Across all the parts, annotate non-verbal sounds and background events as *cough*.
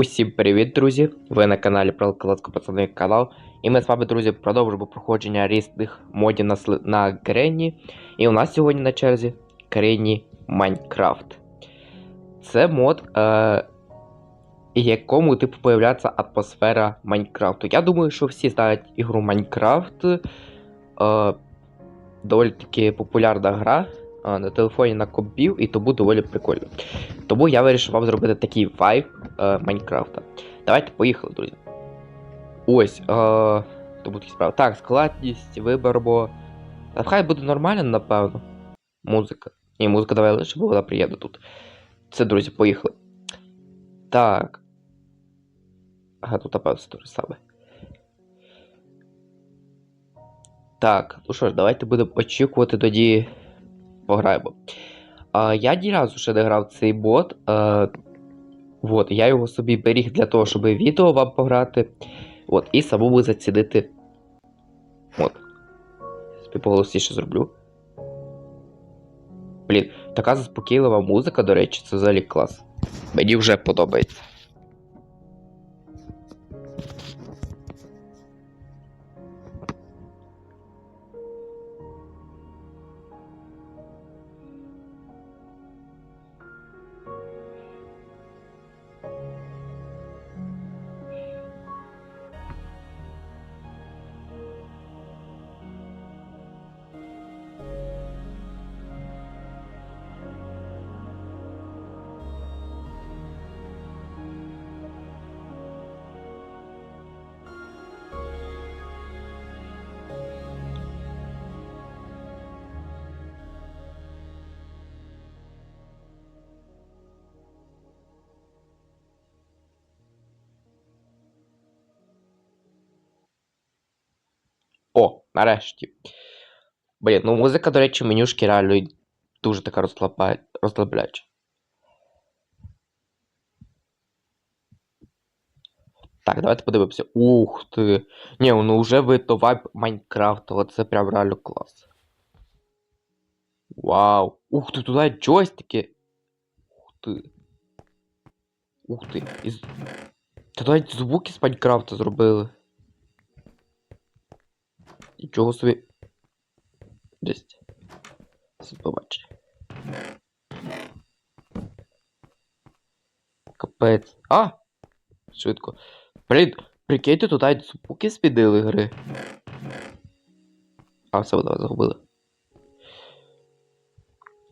Усім привіт, друзі! Ви на каналі Пролкалацько пацани канал. І ми з вами, друзі, продовжуємо проходження різних модів на, на Гренні. І у нас сьогодні на черзі Гренні Майнкрафт. Це мод, е, якому типу появляється атмосфера Майнкрафту. Я думаю, що всі знають ігру Майнкрафт. Е, доволі таки популярна гра на телефоні на компів, і тому доволі прикольно. Тому я вирішив вам зробити такий вайб е, Майнкрафта. Давайте поїхали, друзі. Ось, е, то буде справа. Так, складність, виберемо. Та хай буде нормально, напевно. Музика. Ні, музика давай лише, бо вона приємна тут. Це, друзі, поїхали. Так. Ага, тут напевно те саме. Так, ну що ж, давайте будемо очікувати тоді. Пограємо. А, я ні разу ще не грав цей бот. А, от, я його собі беріг для того, щоб відео вам пограти. От, і самому зацінити. От. Собі поголосніше зроблю. Блін, така заспокійлива музика, до речі, це взагалі клас. Мені вже подобається. Нарешті. Блін, ну музика, до речі, менюшки реально дуже така розслабляюча. Так, давайте подивимося. Ух ти. Ні, ну вже видно вайб Майнкрафту, це прям реально клас. Вау. Ух ти, туди джойстики. Ух ти. Ух ти. Із... Навіть звуки з Майнкрафта зробили. Нічого собі. Десь. Побачимо. Капець. А! Швидко. Блін, прикиньте, навіть звуки спідили гри. А, все, давай загубили.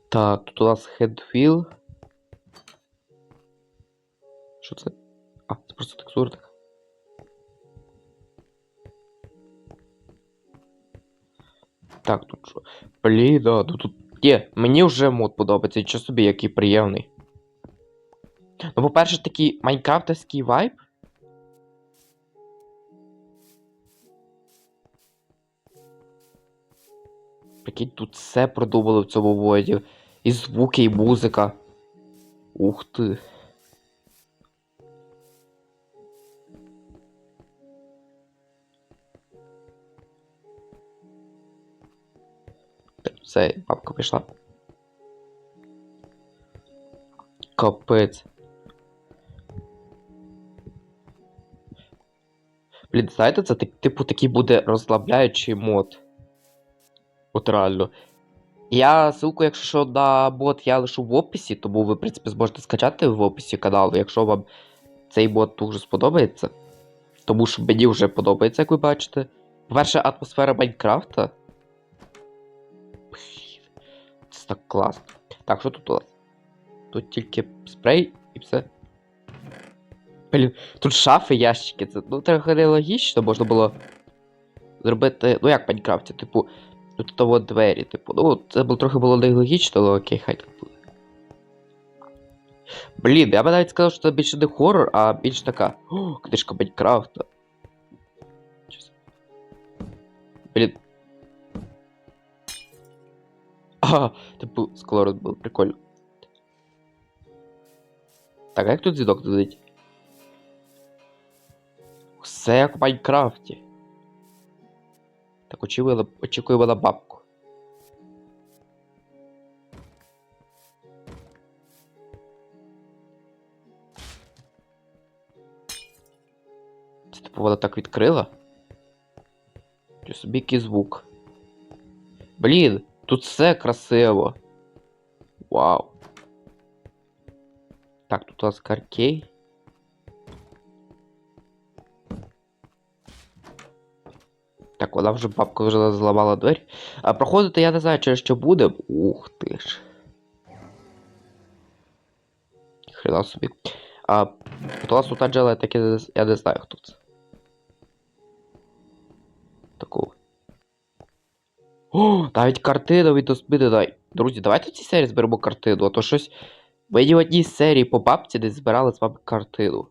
Так, тут у нас Headfill. Що це? А, це просто текстура така. Так, тут що? Блін, ну тут. Є, мені вже мод подобається, що собі який приємний. Ну, по-перше, такий майнкрафтовський вайб. Прикинь, тут все продумали в цьому воді. І звуки, і музика. Ух ти. Все, бабка прийшла. Капець. Блін, знаєте, це типу такий буде розслабляючий мод. От реально. Я ссылку, якщо що, на бот я лишу в описі, тому ви, в принципі, зможете скачати в описі каналу, якщо вам цей бот дуже сподобається. Тому що мені вже подобається, як ви бачите. По-перше, атмосфера Майнкрафта. Так класно. Так, що тут у нас? Тут тільки спрей і все. Блін, тут шафи, ящики. Це ну трохи нелогічно, можна було зробити. Ну як в Майнкрафті, типу, тут того двері, типу. Ну, це було трохи було нелогічно, але окей, хай так буде. Блін, я би навіть сказав, що це більше не хоррор, а більш така. О, книжка Майнкрафта. Блін. А, типу, скло було прикольно. Так, а як тут звідок додить? Все як в Майнкрафті. Так, очікуємо, очікуємо на бабку. Це типу вона так відкрила. Чи собі який звук. Блін, тут все красиво. Вау. Так, тут у нас каркей. Так, вона вже бабка вже зламала двері. А проходити я не знаю, через що буде. Ух ти ж. Хрена собі. А у нас тут Анджела, так я не, знаю, хто це. О, навіть картину від Оспіди дай. Друзі, давайте в цій серії зберемо картину, а то щось. Ми в одній серії по бабці десь збирали з вами картину.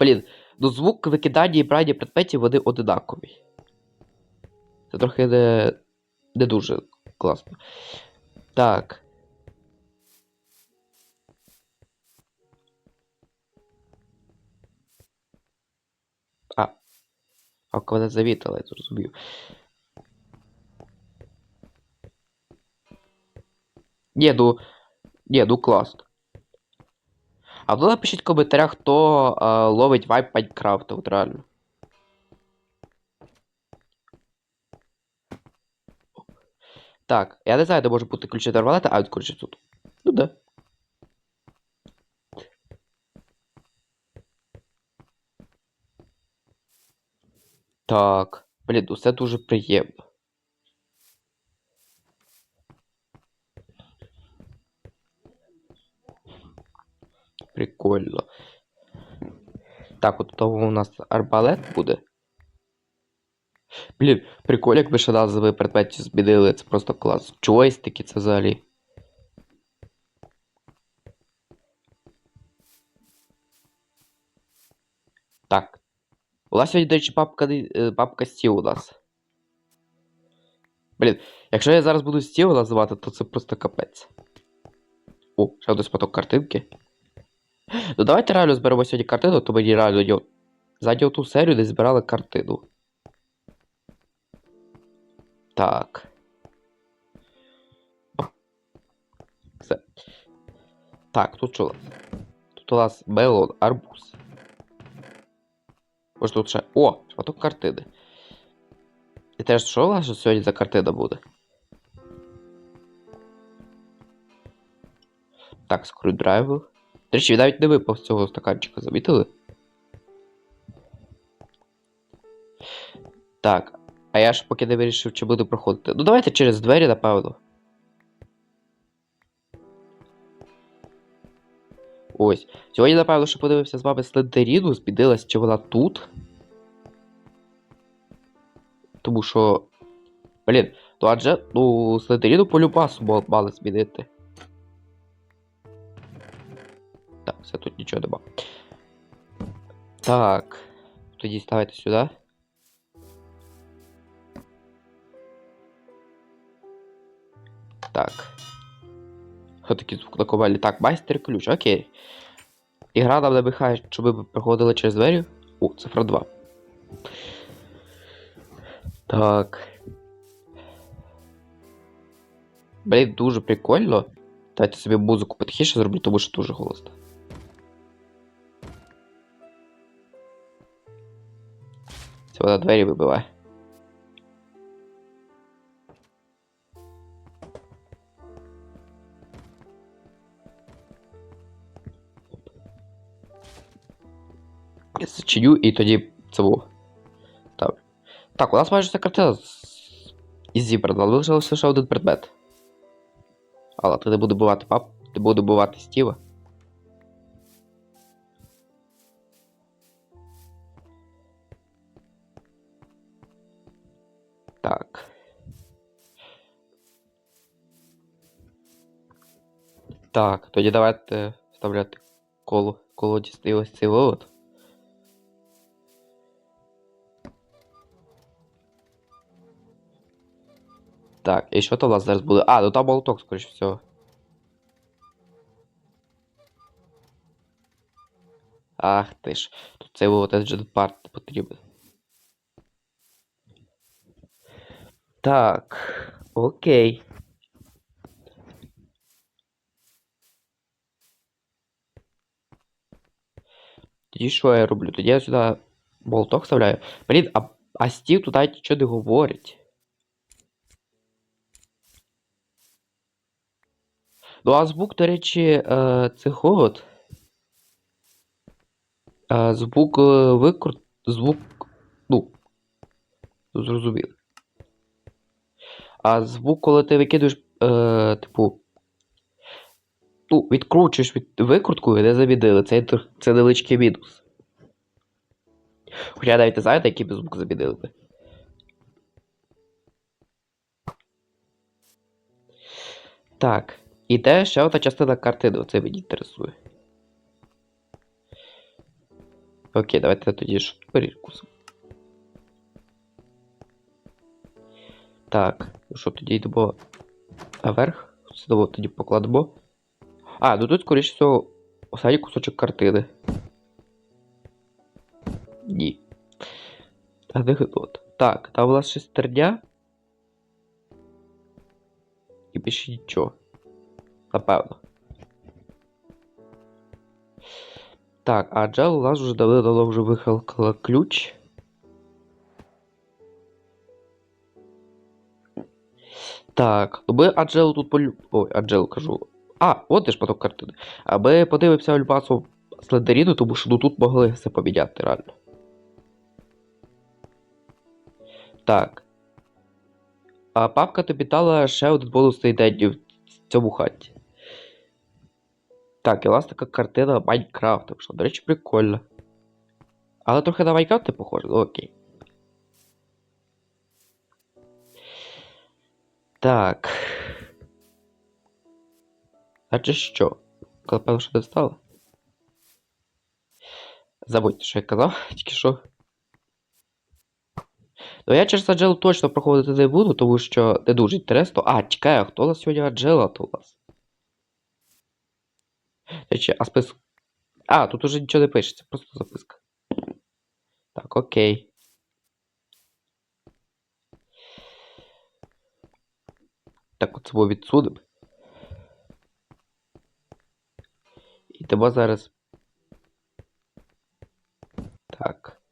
Блін, ну звук викидання і брання предметів вони одинакові. Це трохи не, не дуже класно. Так. А коли завітала, я зрозумів. Ні, ну класно. А ви напишіть в коментарях, хто е, ловить вайп Майнкрафта, от реально. Так, я не знаю, де може бути ключі до арбалета, а ключі тут. Ну да. Так. Блін, усе дуже приємно. Прикольно. Так, от того у нас арбалет буде. Блін, прикольно, якби ще назви предметів змінили, це просто клас. Джойстики це взагалі. Так. У нас сьогодні, до речі, папка, е, папка стіл у нас. Блін, якщо я зараз буду стіл називати, то це просто капець. О, ще один споток картинки. Ну давайте реально зберемо сьогодні картину, то мені реально. Ззаді ту серію десь збирали картину. Так. Все. Так, тут що? у нас? Тут у нас мелон, арбуз. Може тут. О, шматок картини. І теж що у вас сьогодні за картина буде? Так, скруддрайвер. До речі, він навіть не випав з цього стаканчика, замітили? Так. А я ж поки не вирішив, чи буду проходити. Ну давайте через двері, напевно. Ось. Сьогодні, напевно, що подивився з вами Слендеріну, збідилась, чи вона тут. Тому що. Блін, ну адже, ну, Слендеріну по любасу ма- мали змінити. Так, все тут нічого нема. Так. Тоді ставайте сюди. Так. Що такий звук на ковалі? Так, майстер ключ, окей. Ігра нам набігає, щоб ми проходили через двері. О, цифра 2. Так. Блін, дуже прикольно. Давайте собі музику потихіше зроблю, тому що дуже голосно. Це вона двері вибиває. Зачиню і тоді це було. Так. Так, у нас майже вся картина із зібрана, лишився лише один предмет. Але ти не буде бувати пап, ти буде бувати Стіва. Так. Так, тоді давайте вставляти коло, колодістий ось цей вивод. Так, і що то у нас зараз буде? А, ну там молоток, скоріш всього. Ах ти ж. Тут цей виводець джетпарт потрібен. Так. Окей. Тоді що я роблю? Тоді я сюди болток вставляю. Блін, а а стів туди нічого не говорить. Ну, а звук, до речі, е, цих от. Е, звук е, викрут. Звук. Ну. Зрозуміло. А звук, коли ти викидуєш, е, типу. Ну, відкручуєш від викрутку і не замінили. Це, це невеличкий мінус. Хоча навіть не знаєте, який би звук замінили би. Так. І де ще ота частина картини, оце мені інтересує. Окей, давайте тоді ж перекусимо. Так, ну що тоді йдемо наверх? Сюди тоді покладемо. А, ну тут, скоріше всього, останній кусочок картини. Ні. Анекдот. Так, там у нас шестерня. І більше нічого. Напевно. Так, а Джел у нас вже давно давно вже вихалкала ключ. Так, ну ми Аджелу тут полю... Ой, Аджелу кажу. А, от де ж поток картини. А ми подивимося Альбасу Слендеріну, тому що ну, тут могли все поміняти реально. Так. А папка тобі дала ще один бонусний день в цьому хаті. Так, і у нас така картина Майнкрафта. Що, до речі, прикольно. Але трохи на Майнкрафт не похоже, ну окей. Так. Чи що? Коли певно, що не встала? Забудьте, що я казав, *laughs* тільки що. Ну я через Аджелу точно проходити не буду, тому що не дуже інтересно. А, чекай, а хто у нас сьогодні Аджела то у нас? А список. А, тут уже нічого не пишеться, просто записка. Так, окей. Так, от цього відсудимо. Ідемо зараз. Так.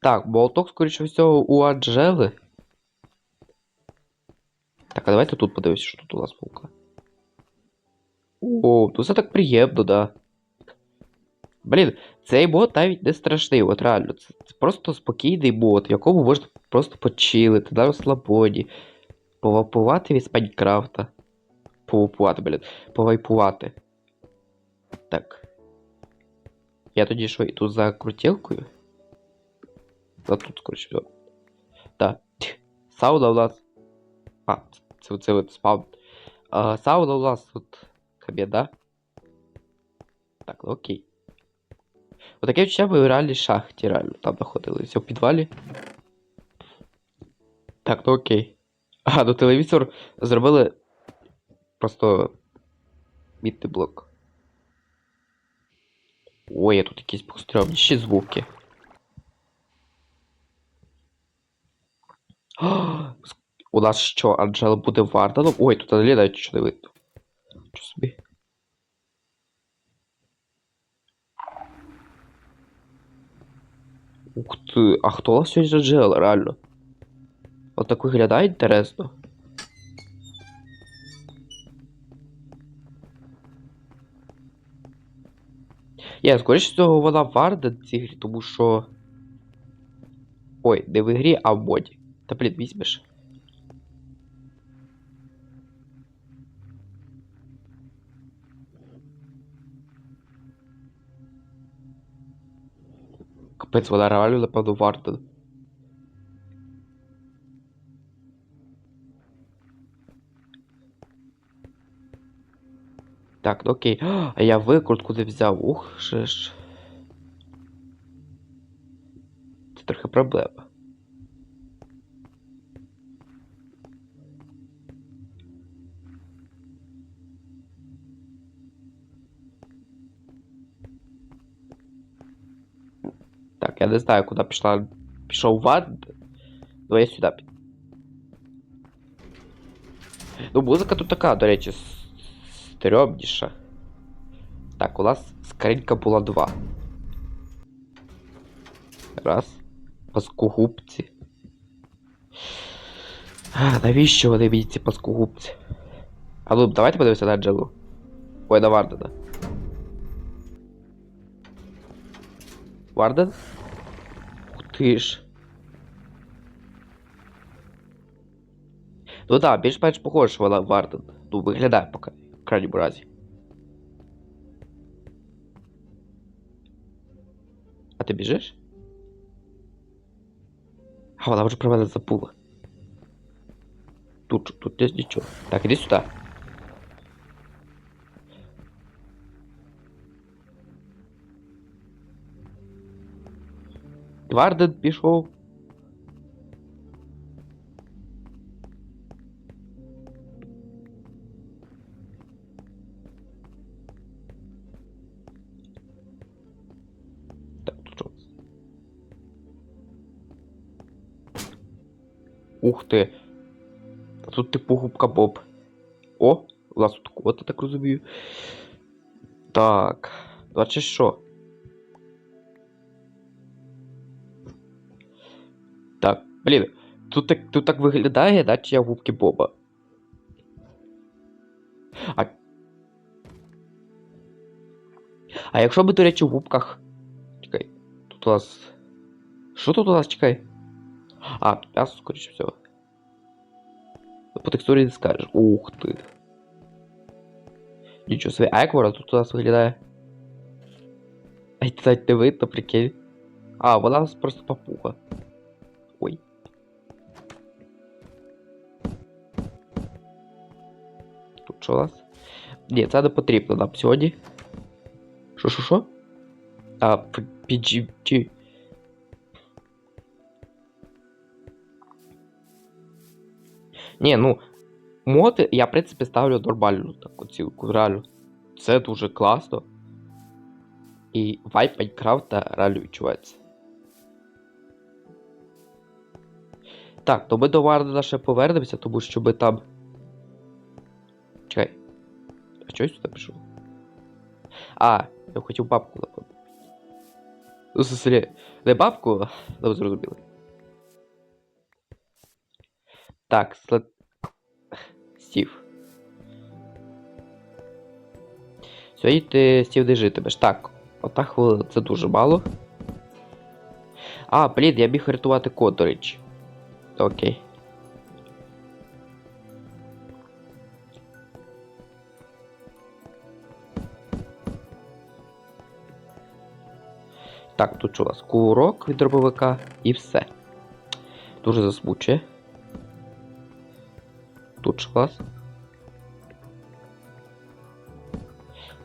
Так, болток, скоріше всього, у Аджели. Так, а давайте тут подивимося, що тут у нас булка. О, ну це так приємно, да. Блін, цей бот навіть не страшний, от реально. Це, це просто спокійний бот, якому можна просто почилити, на розслабоні, повапувати від Майнкрафта. Повапувати, блін, повайпувати. Так. Я тоді що, іду за крутілкою? А тут, коротше, все. Так. Сауна у нас. А, це, це от спаун. А, сауна у нас тут кабінет, да? Так, ну окей. Отаке відчуття ми в реальній шахті, реально, там знаходилися в підвалі. Так, ну окей. А, ну телевізор зробили просто мітний блок. Ой, а тут якісь пострімніші звуки. А, *gasps* У нас що, Анджела буде Варданом? Ой, тут навіть нічого не видно. Що собі? Ух ти, а хто у нас сьогодні Анджела, реально? От так виглядає інтересно. Є, скоріше всього, вона Варден в цій грі, тому що. Ой, не в ігрі, а в моді. Та блін, візьмеш. Капець, вона реально, напевно, Варден. Так, ну окей. А я викрутку не взяв. Ух, ж. Це трохи проблема. Не знаю, куди пішла. Пішов вад. Давай я сюди піду. Ну, музика тут така, до речі, стрьомніша. Так, у нас скринька була 2. Раз. Паскогубці. А, навіщо вони мені ці паскогубці? А ну, давайте подивимося на Джелу. Ой, на Вардена. Варден? Ух. Ну да, більш-менш похоже, що вона Варден. Ну, виглядає поки, в крайньому разі. А ти біжиш? А вона вже про мене забула. Тут, тут десь нічого. Так, іди сюди. Варден пішов. Так, тут? Ух ти. Тут типу губка Боб. О, у нас тут код, я так розумію. Так. Значить що? Блін. Тут так, тут так виглядає, наче я губки Боба. А... а якщо ми, до речі, в губках. Чекай. Тут у нас. Що тут у нас чекай? А, м'ясо, скоріше всього. По текстурі не скажеш. Ух ти. Нічого собі. А як вона тут у нас виглядає? Ай, це не видно, прикинь. А, вона у нас просто папуга. Ой. Що у нас? Ні, це не потрібно нам сьогодні. Що, що, що? А, PG... Ні, ну, моди я, в принципі, ставлю нормальну таку оцінку, реально. Це дуже класно. І вайп Майнкрафта реально відчувається. Так, то ми до Вардена ще повернемося, тому що ми там. А чого я сюди пішов? А, я хотів бабку напевно. Ну, сестрі, не бабку, але зрозуміли. Так, след... Стів. Сьогодні ти Стів де житимеш. Так, одна хвилина це дуже мало. А, блін, я міг рятувати до. Окей. Так, тут у нас? Курок від дробовика і все. Дуже засмучує. Тут нас?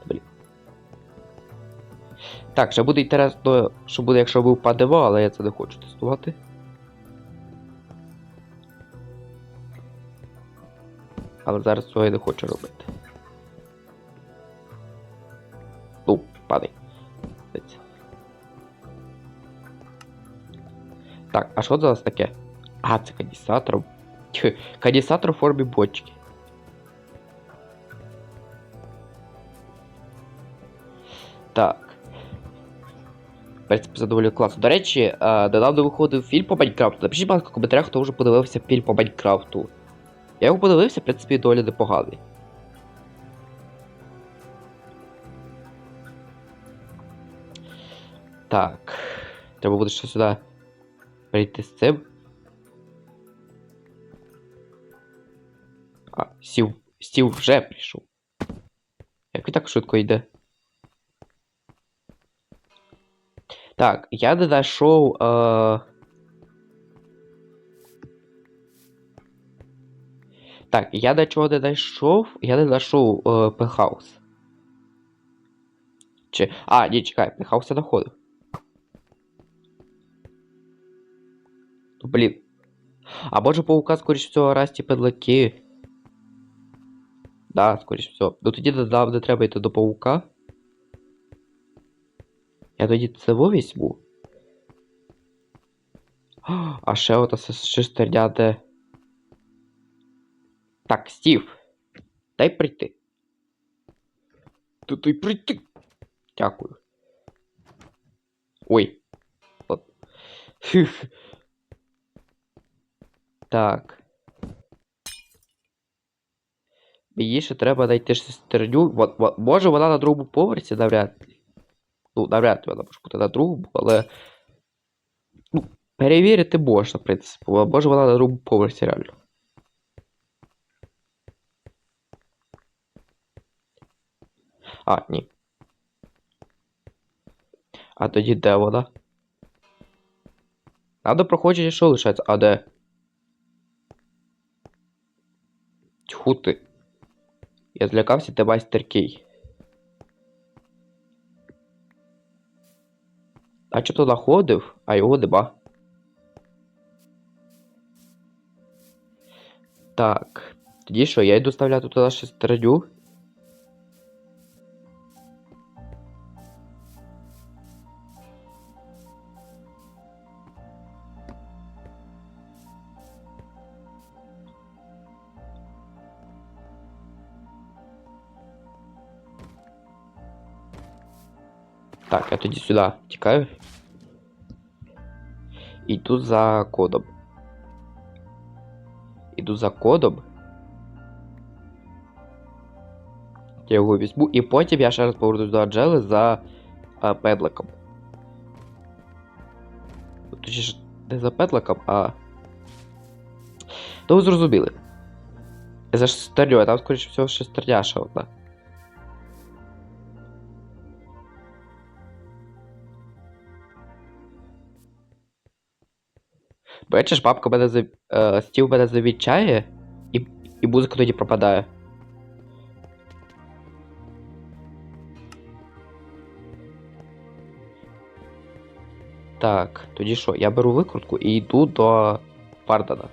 Блін. Так, ще буде інтересно, що буде, якщо ви впадемо, але я це не хочу тестувати. Але зараз цього я не хочу робити. Так, а що це у таке? А, це конденсатор. Тьфу, Конденсатор в формі бочки. Так. В принципі, це доволі класно. До речі, е, недавно виходив фільм по Майнкрафту. Напишіть, будь ласка, в коментарях, хто вже подивився фільм по Майнкрафту. Я його подивився, в принципі, доволі непоганий. Так. Треба буде ще сюди прийти з цим. А, сів. Стів вже прийшов. Як він так швидко йде? Так, я не. Е... Так, я до чого не знайшов. Я не знайшов е, пентхаус. Чи. А, ні, чекай, пентхаус я знаходив. Ну, блін. А може паука, скоріш всього, расті педлаки. Да, скоріш всього. Ну тоді де треба йти до паука. Я тоді це візьму. А ще ота шестерня де. Так, Стів. Дай прийти. Ти дай прийти. Дякую. Ой. От. Так. Мені ще треба знайти во- Може вона на другому поверсі, навряд. Ну, навряд вона може бути на другому, але. Ну, перевірити можна, в принципі. Може вона на другому поверсі реально. А, ні. А тоді де вона? Надо проходження що лишається? А де? Тьху ти. Я злякався, тебе стеркій. Туди ходив, а його деба. Так. Тоді що, я йду ставляти туди шестерню. Так, я тоді сюди тікаю. Іду за кодом. Іду за кодом. Я його візьму. І потім я ще раз повернусь до Анджели за а, педликом. Точніше, не за педликом, а. Ну ви зрозуміли. За шестерню, а там, скоріше всього, шестерняша одна. Бачиш, бабка мене за... е, стів мене завічає, і, і музика тоді пропадає. Так, тоді що? Я беру викрутку і йду до Вардана.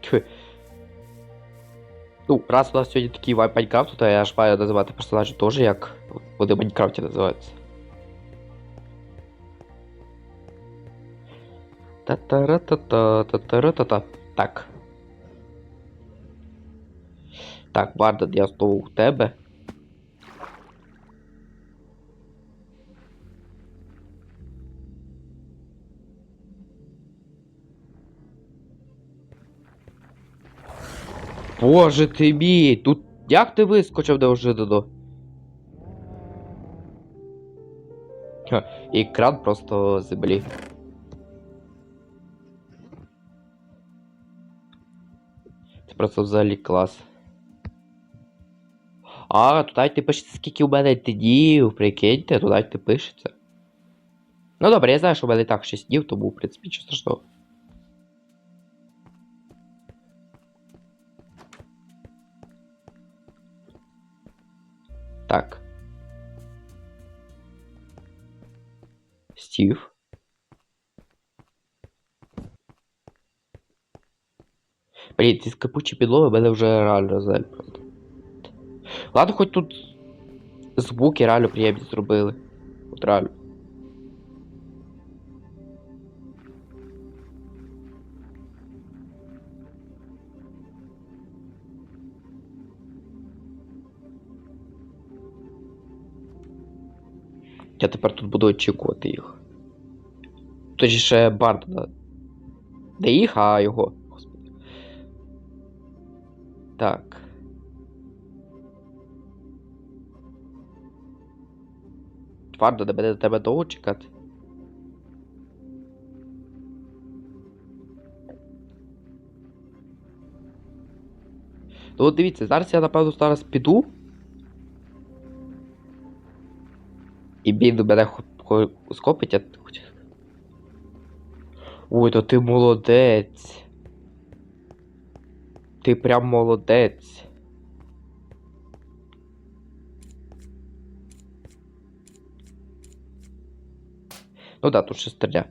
Тьфу. Ну, раз у нас сьогодні такий вайп Майнкрафту, то я ж маю називати персонажі теж, як вони в Майнкрафті називаються. Та-та-ра-та-та, та-та-ра-та-та. Так. Так, Вардан, я знову у тебе. Боже ти мій! Тут як ти вискочив неожиданно? Ха, і екран просто землі. Просто взагалі клас. А, туди ти пишеться, скільки у мене днів, прикиньте, туди ти пишеться. Ну добре, я знаю, що у мене і так 6 днів, тому, в принципі, нічого страшного. Так. Стів. Блін, ці скрипучі підлоги мене вже реально просто. Ладно, хоч тут звуки реально приємні зробили. От реально. Я тепер тут буду очікувати їх. Точніше, Бардена. Не їх, а його. Так. Де буде до тебе довго чекати. Ну от дивіться, зараз я напевно зараз піду. І він мене скопить, хоч. Ой, то ти молодець. Ти прям молодець. Ну да, тут шестерня.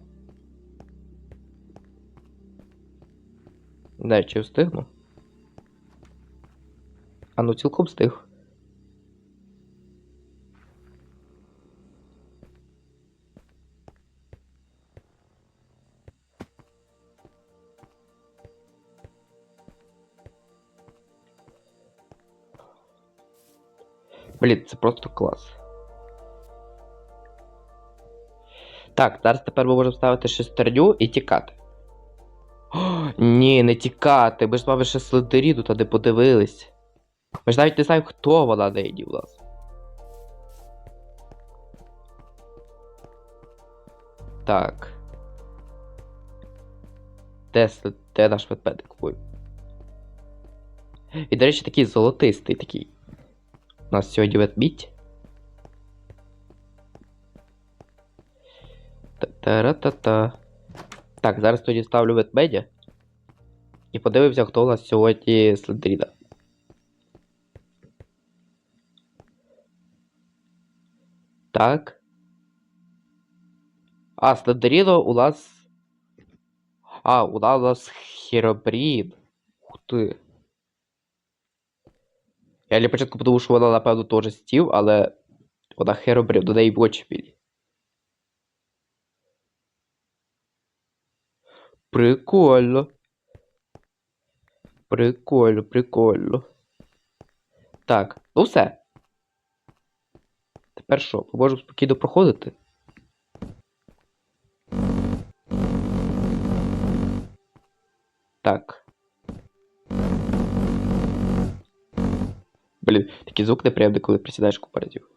Не, чи встигну? А ну цілком встиг. Блін, це просто клас. Так, зараз тепер ми можемо ставити шестерню і тікати. О, ні, не тікати. Ми ж з вами ще слендері тут не подивились. Ми ж навіть не знаємо, хто вона нині нас. Так. Де, де наш ведмедик? Ой. І, до речі, такий золотистий такий. У нас сьогодні ведмідь. Та-та-ра-та-та. Так, зараз тоді ставлю ведмедя. І подивимося, хто у нас сьогодні Слендеріна. Так. А, Слендеріно у нас. А, у нас Херобрін. Ух ти. Я для початку подумав, що вона, напевно, теж стів, але вона Херобрін, до неї в очі білі. Прикольно. Прикольно, прикольно. Так, ну все. Тепер що, ми можемо спокійно проходити? Так. Блін, такий звук неприємний, коли присідаєш кооператив.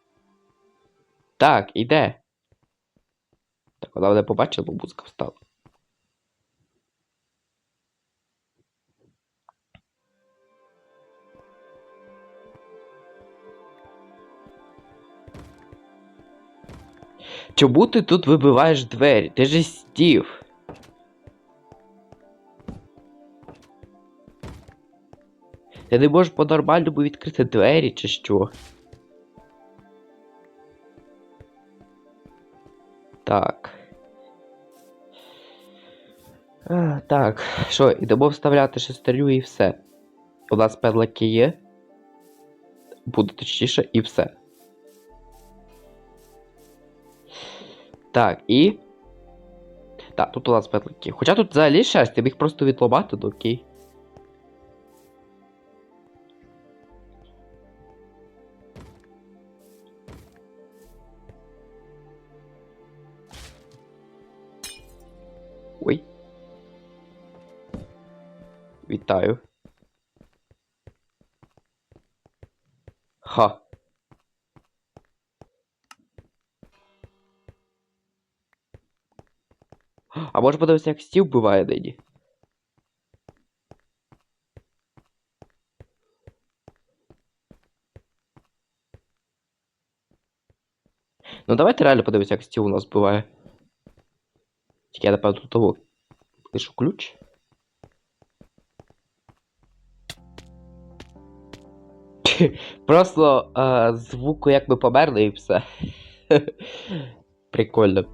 Так, іде. Так, вона мене побачила, бо музика встала. Чому ти тут вибиваєш двері? Ти же стів. Ти не можеш по-нормальному відкрити двері чи що? Так. Так, що, ідемо вставляти шестерню і все. У нас педлики є. Буде точніше і все. Так, і. Так, тут у нас петлики. Хоча тут взагалі шесть, я міг просто відломати, ну окей. Вітаю. Ха. А може подивитися, як стів буває нині? Ну давайте реально подивимося, як стів у нас буває. Тільки я напевно тут того лишу ключ. *laughs* Просто е, звуку як ми померли і все. *laughs* Прикольно.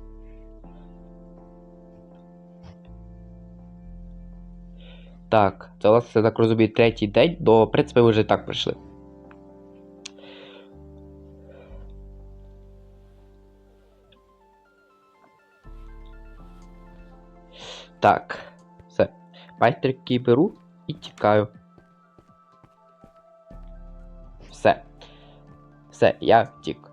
Так, це у нас, так розумію, третій день, до в принципі, ви вже так прийшли. Так, все. Байтерки беру і тікаю. Все. Все, я втік.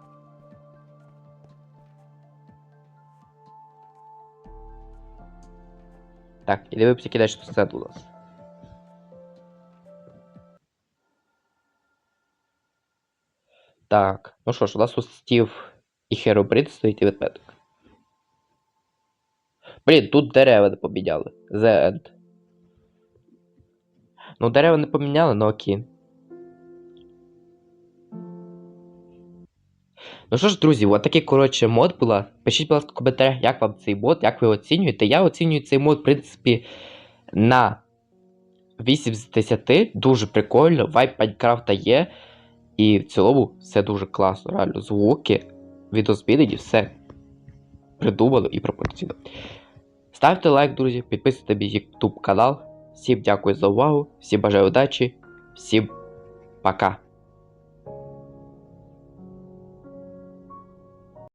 Так, і дивимося, кидай, що це у нас. Так, ну що ж, у нас тут Стів і Херобрид стоїть і ведмедик. Блін, тут дерева не поміняли. The end. Ну, дерева не поміняли, ну окей. Ну що ж, друзі, от такий, коротше, мод була. Пишіть, будь ласка, в коментарях, як вам цей мод, як ви оцінюєте. Я оцінюю цей мод, в принципі, на 8 з 10. Дуже прикольно. Вайп Майнкрафта є. І в цілому все дуже класно, реально. Звуки, відозмінені, все придумано і пропорційно. Ставте лайк, друзі, підписуйтесь мій YouTube канал. Всім дякую за увагу, всім бажаю удачі, всім пока.